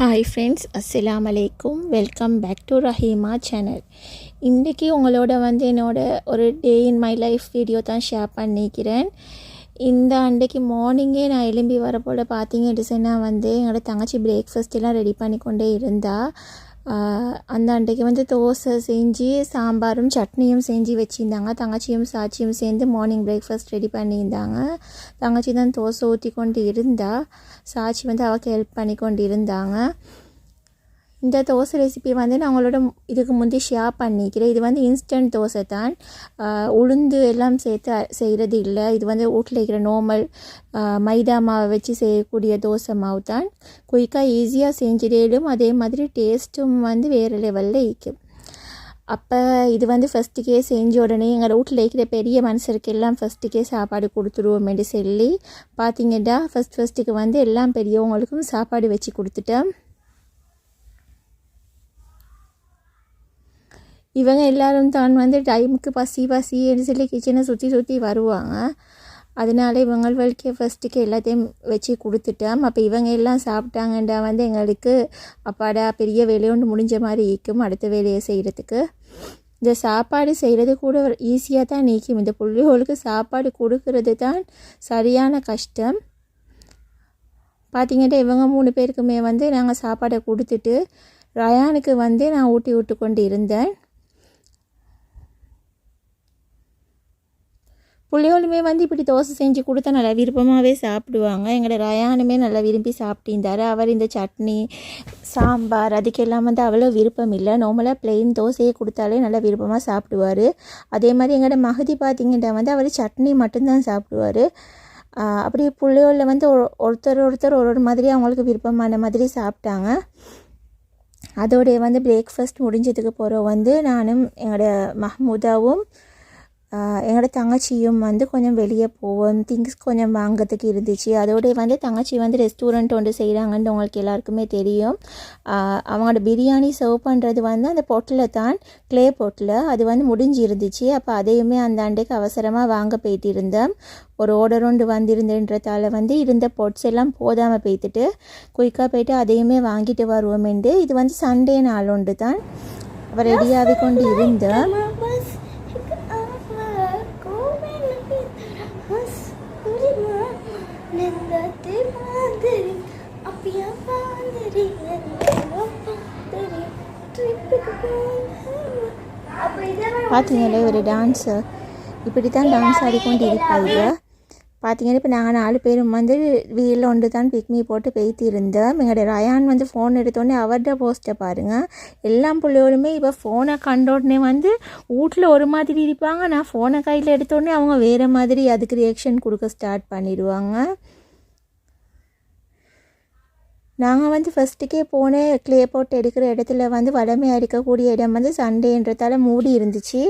Hi friends அஸ்லாம் அலைக்கும் welcome back to Rahima channel இன்றைக்கி உங்களோட வந்து என்னோட ஒரு day in my life video தான் ஷேர் பண்ணிக்கிறேன். இந்த அன்றைக்கு மார்னிங்கே நான் எலும்பி வரப்போல் பார்த்தீங்க டிசைனாக வந்து என்னோடய தங்கச்சி பிரேக்ஃபாஸ்ட் எல்லாம் ரெடி பண்ணி கொண்டே இருந்தா. அந்த அன்றைக்கு வந்து தோசை செஞ்சு சாம்பாரும் சட்னியும் செஞ்சு வச்சுருந்தாங்க. தங்கச்சியும் சாட்சியும் சேர்ந்து மார்னிங் பிரேக்ஃபாஸ்ட் ரெடி பண்ணியிருந்தாங்க. தங்கச்சி தான் தோசை ஊற்றி கொண்டு இருந்தா. சாட்சி வந்து அவளுக்கு ஹெல்ப் பண்ணி கொண்டு இருந்தாங்க. இந்த தோசை ரெசிபி வந்து நான் உங்களோட இதுக்கு முந்தி ஷேர் பண்ணிக்கிறேன். இது வந்து இன்ஸ்டன்ட் தோசை தான். உளுந்து எல்லாம் சேர்த்து செய்கிறது இல்லை. இது வந்து வீட்டில் இருக்கிற நார்மல் மைதா மாவை வச்சு செய்யக்கூடிய தோசை மாவு தான். குயிக்காக ஈஸியாக செஞ்சிடலும் அதே மாதிரி டேஸ்ட்டும் வந்து வேறு லெவலில் இருக்கும் அப்போ இது வந்து ஃபஸ்ட்டுக்கே செஞ்ச உடனே எங்கள் வீட்டில் இருக்கிற பெரிய மனுஷருக்கு எல்லாம் ஃபஸ்ட்டுக்கே சாப்பாடு கொடுத்துருவோமேட்டு சொல்லி பார்த்தீங்கன்னா ஃபஸ்ட் ஃபஸ்ட்டுக்கு வந்து எல்லாம் பெரியவங்களுக்கும் சாப்பாடு வச்சு கொடுத்துட்டேன். இவங்க எல்லாரும் தான் வந்து டைமுக்கு பசி பசின்னு சொல்லி கிச்சனை சுற்றி சுற்றி வருவாங்க. அதனால இவங்க வாழ்க்கையை ஃபஸ்ட்டுக்கு எல்லாத்தையும் வச்சு கொடுத்துட்டோம். அப்போ இவங்க எல்லாம் சாப்பிட்டாங்கண்டா வந்து எங்களுக்கு அப்பாடா பெரிய வேலையோண்டு முடிஞ்ச மாதிரி ஈக்கும் அடுத்த வேலையை செய்கிறதுக்கு இந்த சாப்பாடு செய்கிறது கூட ஈஸியாக தான் நீக்கும். இந்த பிள்ளைகளுக்கு சாப்பாடு கொடுக்கறது தான் சரியான கஷ்டம். பார்த்தீங்கன்னா இவங்க மூணு பேருக்குமே வந்து நாங்கள் சாப்பாடை கொடுத்துட்டு ரயானுக்கு வந்து நான் ஊட்டி விட்டு கொண்டு இருந்தேன். புள்ளியோளுமே வந்து இப்படி தோசை செஞ்சு கொடுத்தா நல்லா விருப்பமாகவே சாப்பிடுவாங்க. எங்களோட ரயானுமே நல்லா விரும்பி சாப்பிட்டிருந்தார். அவர் இந்த சட்னி சாம்பார் அதுக்கெல்லாம் வந்து அவ்வளோ விருப்பம் இல்லை. நார்மலாக பிளெயின் தோசையை கொடுத்தாலே நல்லா விருப்பமாக சாப்பிடுவார். அதே மாதிரி எங்களோட மகதி பார்த்தீங்கன்னா வந்து அவர் சட்னி மட்டும்தான் சாப்பிடுவார். அப்படி புள்ளியோளில் வந்து ஒருத்தர் ஒருத்தர் ஒரு ஒரு மாதிரி அவங்களுக்கு விருப்பமான மாதிரி சாப்பிட்டாங்க. அதோடைய வந்து பிரேக்ஃபாஸ்ட் முடிஞ்சதுக்கு போகிறோம் வந்து நானும் எங்களோட மஹ்மூதாவும் எங்களோட தங்கச்சியும் வந்து கொஞ்சம் வெளியே போவோம் திங்ஸ் கொஞ்சம் வாங்கிறதுக்கு இருந்துச்சு அதோடைய வந்து தங்கச்சி வந்து ரெஸ்டாரண்ட் ஒன்று செய்கிறாங்கன்னு உங்களுக்கு எல்லாருக்குமே தெரியும் அவங்களோட பிரியாணி சர்வ் பண்ணுறது வந்து அந்த பொட்டில் தான் க்ளே பொட்டில் அது வந்து முடிஞ்சு இருந்துச்சு அப்போ அதையுமே அந்த அண்டைக்கு அவசரமாக வாங்க போயிட்டு இருந்தேன் ஒரு ஓடர் ஒன்று வந்திருந்தேன்றதால வந்து இருந்த பொட்ஸ் எல்லாம் போதாமல் போய்த்துட்டு குயிக்காக போயிட்டு அதையுமே வாங்கிட்டு வருவோமெண்டு இது வந்து சண்டே நாள் ஒன்று தான் அப்போ ரெடியாகி கொண்டு இருந்தேன் பார்த்தீங்களே ஒரு டான்ஸு இப்படி தான் டான்ஸ் ஆடிக்கொண்டு இருப்பாங்க பார்த்தீங்கன்னா இப்போ நாங்கள் நாலு பேரும் வந்து வீலில் ஒன்று தான் பிக்மி போட்டு பேய்த்து எங்களோட ரயான் வந்து ஃபோன் எடுத்தோடனே அவர்கிட்ட போஸ்ட்டை பாருங்கள் எல்லா பிள்ளைகளுமே இப்போ ஃபோனை கண்ட உடனே வந்து வீட்டில் ஒரு மாதிரி இருப்பாங்க. நான் ஃபோனை கையில் எடுத்தோடனே அவங்க வேறு மாதிரி அதுக்கு ரியாக்ஷன் கொடுக்க ஸ்டார்ட் பண்ணிடுவாங்க. நாங்கள் வந்து ஃபஸ்ட்டுக்கே போன க்ளே போட்டு எடுக்கிற இடத்துல வந்து வளமையாக இருக்கக்கூடிய இடம் வந்து சண்டேன்றதால மூடி இருந்துச்சு.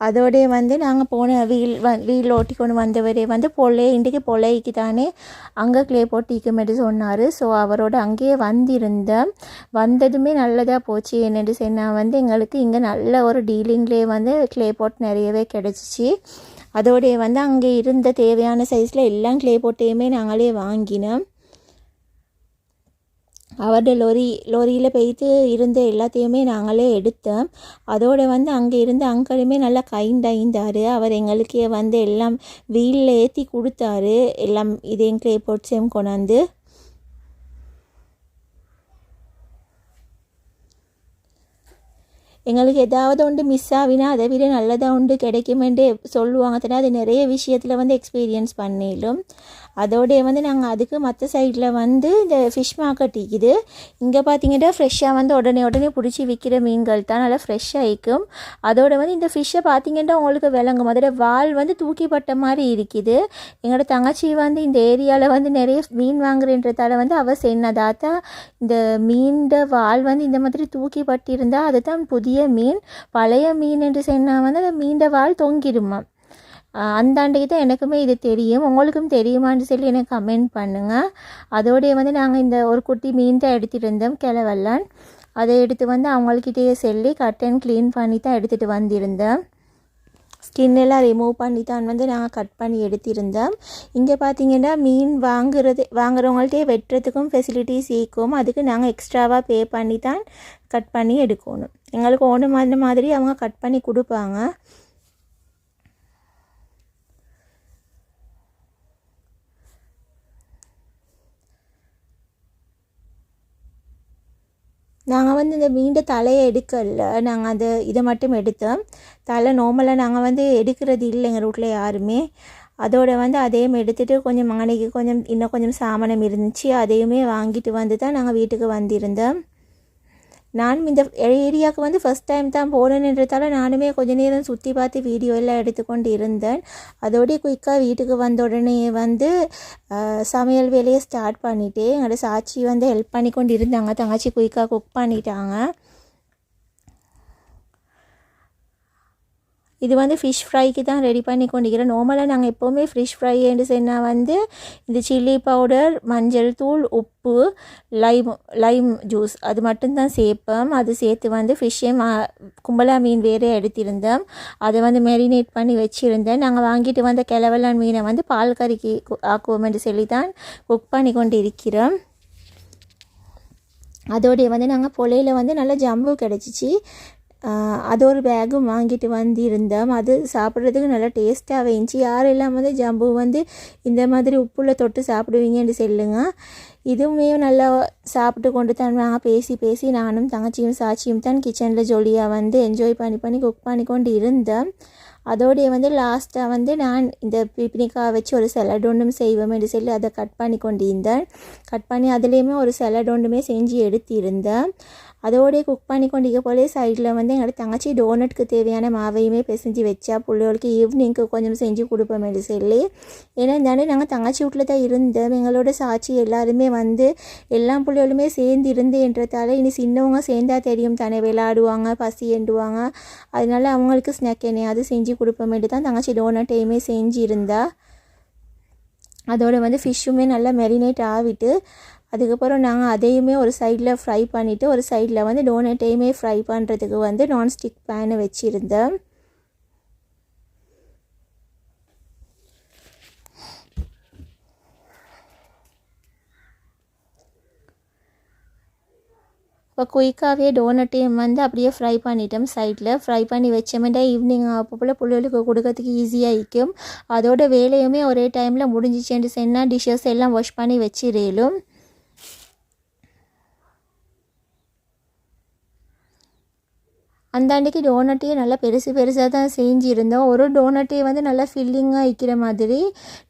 அதோடய வந்து நாங்கள் போன வீல் வ வீல் ஓட்டி கொண்டு வந்தவரே வந்து பொல்லை இன்றைக்கு பொல்லைக்கு தானே அங்கே க்ளே போட்டிக்குமெட்டு சொன்னார். ஸோ அவரோட அங்கேயே வந்திருந்தேன் வந்ததுமே நல்லதாக போச்சு. என்னென்று சொன்னால் வந்து எங்களுக்கு இங்கே நல்ல ஒரு டீலிங்லேயே வந்து க்ளே போட் நிறையவே கிடச்சிச்சு. அதோடைய வந்து அங்கே இருந்த தேவையான சைஸில் எல்லாம் க்ளே போட்டையுமே நாங்களே வாங்கினோம். அவரோட லொரி லொரியில் போயிட்டு இருந்த எல்லாத்தையுமே நாங்களே எடுத்தோம். அதோடு வந்து அங்கே இருந்த அங்கிளுமே நல்லா கைண்டாக இருந்தார் அவர் எங்களுக்கே வந்து எல்லாம் வீலில் ஏற்றி கொடுத்தாரு. எல்லாம் இதையும் க்ளே போட்ஸையும் கொண்டாந்து. எங்களுக்கு ஏதாவது ஒன்று மிஸ் ஆகினா அதை விட நல்லதாக ஒன்று கிடைக்குமென்று சொல்லுவாங்க. தானே அது நிறைய விஷயத்தில் வந்து எக்ஸ்பீரியன்ஸ் பண்ணிலும். அதோடைய வந்து நாங்கள் அதுக்கு மற்ற சைடில் வந்து இந்த ஃபிஷ் மார்க்கெட் இருக்குது. இங்கே பார்த்தீங்கன்னா ஃப்ரெஷ்ஷாக வந்து உடனே உடனே பிடிச்சி விற்கிற மீன்கள் தான் நல்லா ஃப்ரெஷ்ஷாக இருக்கும். அதோட வந்து இந்த ஃபிஷ்ஷை பார்த்தீங்கன்னா உங்களுக்கு விளங்கும். அதோட வால் வந்து தூக்கிப்பட்ட மாதிரி இருக்குது. எங்களோட தங்கச்சி வந்து இந்த ஏரியாவில் வந்து நிறைய மீன் வாங்குறேன்றதால வந்து அவள் சென்னதாத்தா இந்த மீன்ட வால் வந்து இந்த மாதிரி தூக்கி அதுதான் புதிய மீன். பழைய மீன் என்று சொன்னால் வந்து அந்த மீண்ட வால் தொங்கிடுமா அந்த அன்றைக்கு தான் எனக்குமே இது தெரியும். உங்களுக்கும் தெரியுமான்னு சொல்லி எனக்கு கமெண்ட் பண்ணுங்கள் அதோடைய வந்து நாங்கள் இந்த ஒரு குட்டி மீன் தான் எடுத்துகிட்டு இருந்தோம் கிளவல்லான் அதை எடுத்து வந்து அவங்கக்கிட்டேயே சொல்லி கட் அண்ட் க்ளீன் பண்ணி தான் எடுத்துகிட்டு வந்திருந்தேன் ஸ்கின் எல்லாம் ரிமூவ் பண்ணி தான் வந்து நாங்கள் கட் பண்ணி எடுத்திருந்தோம். இங்கே பார்த்தீங்கன்னா மீன் வாங்குறது வாங்குறவங்கள்ட்டே வெட்டுறதுக்கும் ஃபெசிலிட்டிஸ் ஈக்கும் அதுக்கு நாங்கள் எக்ஸ்ட்ராவாக பே பண்ணி தான் கட் பண்ணி எடுக்கணும். எங்களுக்கு ஒன்று மாதிரி மாதிரி அவங்க கட் பண்ணி கொடுப்பாங்க. நாங்கள் வந்து இந்த மீண்ட தலையை எடுக்கல. நாங்கள் அந்த இதை மட்டும் எடுத்தோம். தலை நார்மலாக நாங்கள் வந்து எடுக்கிறது இல்லை எங்கள் வீட்டில் யாருமே. அதோட வந்து அதையும் எடுத்துகிட்டு கொஞ்சம் மகனைக்கு கொஞ்சம் இன்னும் கொஞ்சம் சாமானம் இருந்துச்சு. அதையுமே வாங்கிட்டு வந்து தான் நாங்கள் வீட்டுக்கு வந்திருந்தோம். நானும் இந்த ஏரியாவுக்கு வந்து ஃபஸ்ட் டைம் தான் போனேன்றதால நானுமே கொஞ்ச நேரம் சுற்றி பார்த்து வீடியோ எல்லாம் எடுத்துக்கொண்டு இருந்தேன் அதோடய குயிக்காக வீட்டுக்கு வந்த உடனே வந்து சமையல் வேலையை ஸ்டார்ட் பண்ணிவிட்டு எங்களோட சாட்சி வந்து ஹெல்ப் பண்ணி கொண்டு இருந்தாங்க தங்கச்சி குயிக்காக குக் பண்ணிட்டாங்க. இது வந்து ஃபிஷ் ஃப்ரைக்கு தான் ரெடி பண்ணி கொண்டிருக்கிறோம். நார்மலாக நாங்கள் எப்போவுமே ஃபிஷ் ஃப்ரைன்னு சொன்னால் வந்து இந்த சில்லி பவுடர் மஞ்சள் தூள் உப்பு லைம் லைம் ஜூஸ் அது மட்டும்தான் சேர்ப்போம். அது சேர்த்து வந்து ஃபிஷ்ஷையும் கும்பலா மீன் வேறே எடுத்திருந்தோம். அதை வந்து மேரினேட் பண்ணி வச்சுருந்தேன். நாங்கள் வாங்கிட்டு வந்த கிளவலான் மீனை வந்து பால் கறிக்கு ஆக்குவோம் என்று சொல்லி தான் குக் பண்ணி கொண்டு இருக்கிறோம் அதோடைய வந்து நாங்கள் புலையில் வந்து நல்ல ஜம்பு கிடச்சிச்சு. அது ஒரு பேகும் வாங்கிட்டு வந்திருந்தோம். அது சாப்பிட்றதுக்கு நல்லா டேஸ்ட்டாகவே இருந்துச்சு. யாரெல்லாம் வந்து ஜம்பு வந்து இந்த மாதிரி உப்புள்ள தொட்டு சாப்பிடுவீங்கன்னு சொல்லுங்க. இதுவுமே நல்லா சாப்பிட்டு கொண்டு தான் நாங்கள் பேசி பேசி நானும் தங்கச்சியும் சாட்சியும் தான் கிச்சனில் ஜொலியாக வந்து என்ஜாய் பண்ணி பண்ணி குக் பண்ணி கொண்டு இருந்தேன் அதோடைய வந்து லாஸ்ட்டாக வந்து நான் இந்த பிப்னிக்காய் வச்சு ஒரு சலட் ஒன்றும் செய்வோம் என்று சொல்லி அதை கட் பண்ணி கொண்டு இருந்தேன் கட் பண்ணி அதுலேயுமே ஒரு சலட் ஒன்றுமே செஞ்சு எடுத்திருந்தேன். அதோடய குக் பண்ணி கொண்டிருக்க போலே சைடில் வந்து எங்களோட தங்கச்சி டோனட்க்கு தேவையான மாவையுமே பிசைஞ்சு வச்சா பிள்ளைகளுக்கு ஈவினிங்க்கு கொஞ்சம் செஞ்சு கொடுப்போம் சொல்லி. ஏன்னா இருந்தாலும் நாங்கள் தங்கச்சி வீட்டில் தான் இருந்தோம். எங்களோட சாட்சி எல்லாருமே வந்து எல்லா பிள்ளைகளுமே சேர்ந்து இருந்தேன்றதால இனி சின்னவங்க சேர்ந்தா தெரியும். தானே விளையாடுவாங்க பசி எண்டுவாங்க அதனால அவங்களுக்கு ஸ்நாக் என்னையாவது செஞ்சு கொடுப்போமேட்டு தான் தங்கச்சி டோனட்டையுமே டைமே இருந்தா அதோட வந்து ஃபிஷ்ஷுமே நல்லா மெரினேட் ஆகிட்டு அதுக்கப்புறம் நாங்கள் அதையுமே ஒரு சைடில் ஃப்ரை பண்ணிவிட்டு ஒரு சைடில் வந்து டோனட்டையுமே ஃப்ரை பண்ணுறதுக்கு வந்து நான்ஸ்டிக் பேனை வச்சுருந்தேன் இப்போ குயிக்காகவே டோனட்டையும் வந்து அப்படியே ஃப்ரை பண்ணிட்டோம் சைடில் ஃப்ரை பண்ணி வச்சோம்னா ஈவினிங் அப்போ போல் பிள்ளைகளுக்கு கொடுக்கறதுக்கு ஈஸியாக இருக்கும். அதோட வேலையுமே ஒரே டைமில் முடிஞ்சிச்சுன்னு சொன்னால் டிஷ்ஷஸ் எல்லாம் வாஷ் பண்ணி வச்சிடலும் அந்த அன்றைக்கி டோனட்டையும் நல்லா பெருசு பெருசாக தான் செஞ்சுருந்தோம். ஒரு டோனட்டே வந்து நல்லா ஃபில்லிங்காக வைக்கிற மாதிரி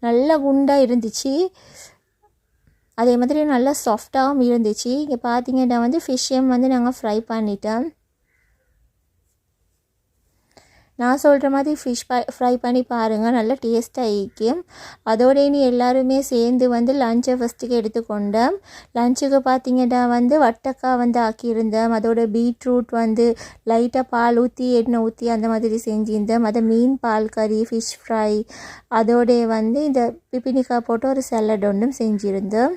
நல்லா குண்டாக இருந்துச்சு. அதே மாதிரி நல்லா சாஃப்டாகவும் இருந்துச்சு. இங்கே பார்த்தீங்கன்னா வந்து ஃபிஷ்ஷையும் வந்து நாங்கள் ஃப்ரை பண்ணிட்டோம். நான் சொல்கிற மாதிரி ஃபிஷ் ஃப்ரை பண்ணி பாருங்கள் நல்லா டேஸ்ட்டாக இருக்கும் அதோட இனி எல்லாருமே சேர்ந்து வந்து லஞ்சை ஃபஸ்ட்டுக்கு எடுத்துக்கொண்டோம். லஞ்சுக்கு பார்த்தீங்கன்னா வந்து வட்டக்காய் வந்து ஆக்கியிருந்தோம். அதோட பீட்ரூட் வந்து லைட்டாக பால் ஊற்றி எண்ணெய் ஊற்றி அந்த மாதிரி செஞ்சிருந்தோம். அதை மீன் பால் கறி ஃபிஷ் ஃப்ரை அதோடய வந்து இந்த பிப்பினிக்காய் போட்டு ஒரு சல்லட் ஒன்றும் செஞ்சுருந்தோம்.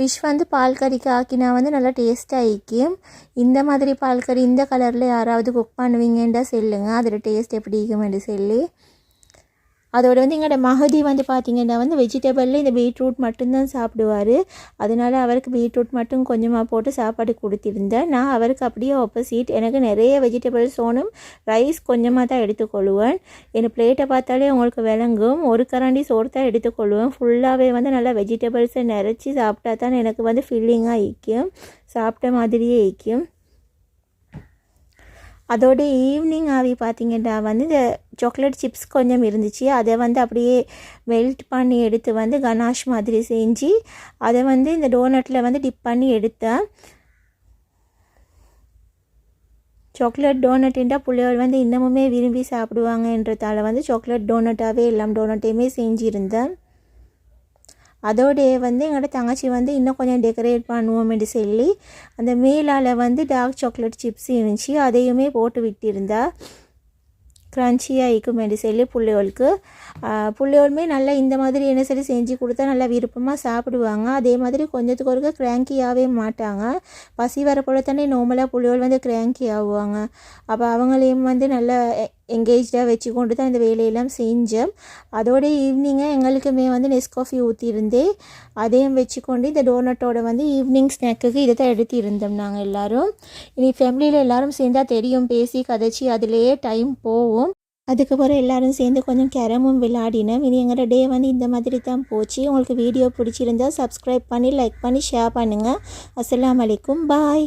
ஃபிஷ் வந்து பால் கறிக்கு ஆக்கினா வந்து நல்லா டேஸ்ட்டாக இருக்கும். இந்த மாதிரி பால் கறி இந்த கலரில் யாராவது குக் பண்ணுவீங்கன்றா சொல்லுங்கள் அதோட டேஸ்ட் எப்படி இருக்குமென்று சொல்லி. அதோட வந்து எங்களோட மகதி வந்து பார்த்திங்கன்னா வந்து வெஜிடபிளில் இந்த பீட்ரூட் மட்டும்தான் சாப்பிடுவார். அதனால அவருக்கு பீட்ரூட் மட்டும் கொஞ்சமாக போட்டு சாப்பாடு கொடுத்துருந்தேன் நான் அவருக்கு அப்படியே ஆப்போசிட் எனக்கு நிறைய வெஜிடபிள்ஸ் ஓணும் ரைஸ் கொஞ்சமாக தான் எடுத்துக்கொள்வேன். என் பிளேட்டை பார்த்தாலே உங்களுக்கு விளங்கும். ஒரு கரண்டி சோறு தான் எடுத்துக்கொள்வேன். ஃபுல்லாகவே வந்து நல்லா வெஜிடபிள்ஸை நிறச்சி சாப்பிட்டா தான் எனக்கு வந்து ஃபில்லிங்காக இருக்கும் சாப்பிட்ட மாதிரியே இருக்கும் அதோட ஈவினிங் ஆகி பார்த்தீங்கன்னா வந்து இந்த சாக்லேட் சிப்ஸ் கொஞ்சம் இருந்துச்சு. அதை வந்து அப்படியே மெல்ட் பண்ணி எடுத்து வந்து கனாஷ் மாதிரி செஞ்சு அதை வந்து இந்த டோனட்டில் வந்து டிப் பண்ணி எடுத்தேன் சாக்லேட் டோனட்டுன்றா பிள்ளைகள் வந்து இன்னமுமே விரும்பி சாப்பிடுவாங்கன்றதால வந்து சாக்லேட் டோனட்டாகவே எல்லாம் டோனட்டையுமே செஞ்சுருந்தேன். அதோடைய வந்து எங்களோட தங்கச்சி வந்து இன்னும் கொஞ்சம் டெக்கரேட் பண்ணுவோம்னு சொல்லி அந்த மேலால் வந்து டார்க் சாக்லேட் சிப்ஸ் இருந்துச்சு. அதையுமே போட்டு விட்டிருந்தா க்ரன்ச்சியாக இருக்குமென்று சொல்லி பிள்ளைகளுக்கு பிள்ளைகளுமே நல்லா இந்த மாதிரி என்ன சரி செஞ்சு கொடுத்தா நல்லா விருப்பமாக சாப்பிடுவாங்க. அதே மாதிரி கொஞ்சத்துக்கு ஒருக்க கிராங்கியாகவே மாட்டாங்க. பசி வரப்போல தானே நார்மலாக பிள்ளைகள் வந்து கிராங்கி ஆகுவாங்க. அப்போ அவங்களையும் வந்து நல்லா எங்கேஜாக வச்சு கொண்டு தான் இந்த வேலையெல்லாம் செஞ்சோம் அதோட ஈவினிங்காக எங்களுக்குமே வந்து நெஸ்காஃபி ஊற்றியிருந்தேன் அதையும் வச்சுக்கொண்டு இந்த டோனட்டோட வந்து ஈவினிங் ஸ்நாக்குக்கு இதை தான் எடுத்து இருந்தோம் நாங்கள் எல்லோரும். இனி ஃபேமிலியில் எல்லோரும் சேர்ந்தால் தெரியும் பேசி கதைச்சி அதிலேயே டைம் போகும். அதுக்கப்புறம் எல்லாரும் சேர்ந்து கொஞ்சம் கேரமும் விளையாடினோம். இனி எங்களோட டே வந்து இந்த மாதிரி தான் போச்சு. உங்களுக்கு வீடியோ பிடிச்சிருந்தா சப்ஸ்கிரைப் பண்ணி லைக் பண்ணி ஷேர் பண்ணுங்கள் அஸ்லாம் வலைக்கும் பாய்